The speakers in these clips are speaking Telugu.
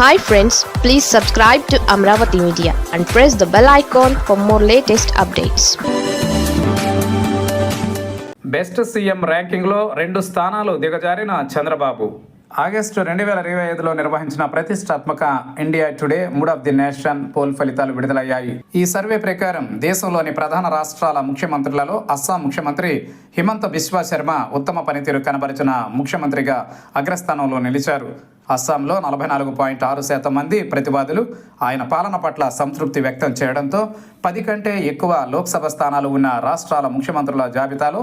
Hi friends please subscribe to Amaravati media and press the bell icon for more latest updates best CM ర్యాంకింగ్లో రెండు స్థానాలు దిగజారిన చంద్రబాబు. ఆగస్టు రెండు వేల ఇరవై ఐదులో నిర్వహించిన ప్రతిష్టాత్మక India today mood of the nation poll ఫలితాలు విడుదలయ్యాయి. ఈ సర్వే ప్రకారం దేశంలోని ప్రధాన రాష్ట్రాల ముఖ్యమంత్రులలో అస్సాం ముఖ్యమంత్రి హిమంత బిశ్వా శర్మ ఉత్తమ పనితీరు కనబరిచిన ముఖ్యమంత్రిగా అగ్రస్థానంలో నిలిచారు. అస్సాంలో నలభై నాలుగు పాయింట్ ఆరు శాతం మంది ప్రతివాదులు ఆయన పాలన పట్ల సంతృప్తి వ్యక్తం చేయడంతో పది కంటే ఎక్కువ లోక్సభ స్థానాలు ఉన్న రాష్ట్రాల ముఖ్యమంత్రుల జాబితాలో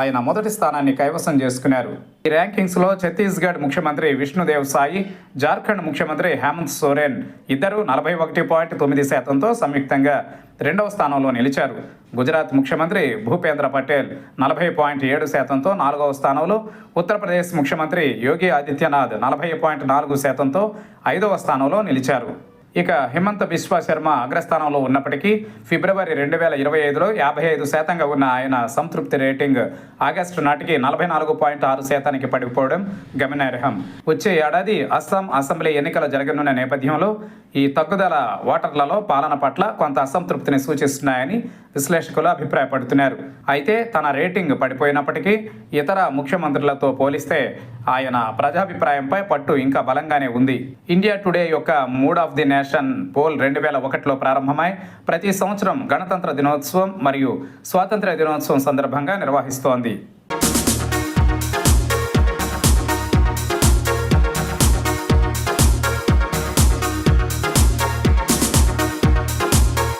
ఆయన మొదటి స్థానాన్ని కైవసం చేసుకున్నారు. ఈ ర్యాంకింగ్స్లో ఛత్తీస్గఢ్ ముఖ్యమంత్రి విష్ణుదేవ్ సాయి జార్ఖండ్ ముఖ్యమంత్రి హేమంత్ సోరెన్ ఇద్దరు నలభై ఒకటి పాయింట్ తొమ్మిది శాతంతో సంయుక్తంగా రెండవ స్థానంలో నిలిచారు. గుజరాత్ ముఖ్యమంత్రి భూపేంద్ర పటేల్ నలభై పాయింట్ ఏడు శాతంతో నాలుగవ స్థానంలో ఉత్తరప్రదేశ్ ముఖ్యమంత్రి యోగి ఆదిత్యనాథ్ నలభై పాయింట్ నాలుగు శాతంతో ఐదవ స్థానంలో నిలిచారు. ఇక హిమంత బిశ్వా శర్మ అగ్రస్థానంలో ఉన్నప్పటికీ ఫిబ్రవరి రెండు వేల ఇరవై ఐదులో యాభై ఐదు శాతంగా ఉన్న ఆయన సంతృప్తి రేటింగ్ ఆగస్టు నాటికి నలభై నాలుగు పాయింట్ ఆరు శాతానికి పడిపోవడం గమనార్హం. వచ్చే ఏడాది అస్సాం అసెంబ్లీ ఎన్నికలు జరగనున్న నేపథ్యంలో ఈ తగ్గుదల ఓటర్లలో పాలన పట్ల కొంత అసంతృప్తిని సూచిస్తున్నాయని విశ్లేషకులు అభిప్రాయపడుతున్నారు. అయితే తన రేటింగ్ పడిపోయినప్పటికీ ఇతర ముఖ్యమంత్రులతో పోలిస్తే ఆయన ప్రజాభిప్రాయంపై పట్టు ఇంకా బలంగానే ఉంది. ఇండియా టుడే యొక్క mood of the nation poll రెండు వేల ఒకటిలో ప్రారంభమై ప్రతి సంవత్సరం గణతంత్ర దినోత్సవం మరియు స్వాతంత్ర దినోత్సవం సందర్భంగా నిర్వహిస్తోంది.